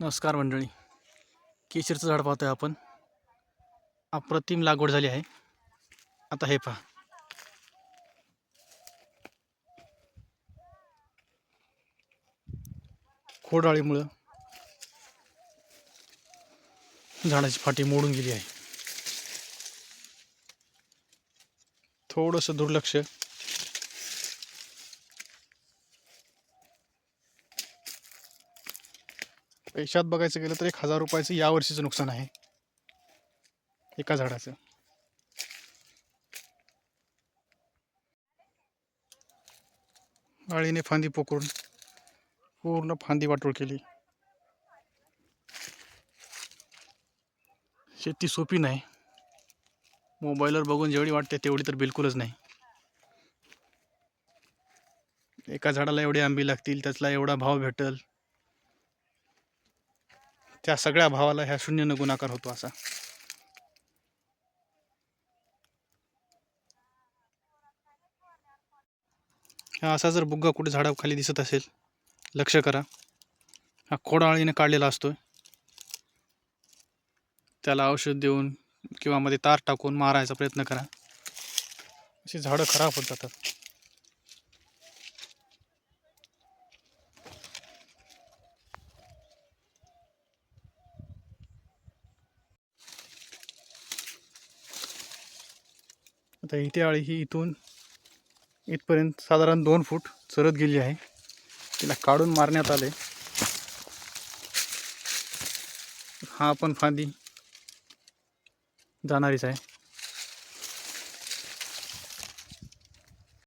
नमस्कार मंडळी. केशरचं झाड पाहतोय आपण. अप्रतिम लागवड झाली आहे. आता हे पहा. खोडाळीमुळं झाडाची फाटी मोडून गेली आहे. थोडंसं दुर्लक्ष पैशात बघायचं गेलं तर एक हजार रुपयाचं या वर्षीचं नुकसान आहे. एका झाडाचं. आळीने फांदी पोकरून पूर्ण फांदी वाटोळ केली. शेती सोपी नाही. मोबाईलवर बघून जेवढी वाटते तेवढी तर बिलकुलच नाही. एका झाडाला एवढे आंबे लागतील त्यातला एवढा भाव भेटल. त्या सगळ्या भावाला ह्या शून्यनं गुणाकार होतो असा. हा असा जर बुग्गा कुठे झाडाखाली दिसत असेल लक्ष करा. हा खोडाळीने काढलेला असतो त्याला औषध देऊन किंवा मध्ये तार टाकून मारायचा प्रयत्न करा. अशी झाडं खराब होत जातात आता इथे आळी ही इथून इथपर्यंत साधारण दोन फूट चरत गेली आहे. तिला काढून मारण्यात आले हा पण फांदी जाणारीच आहे.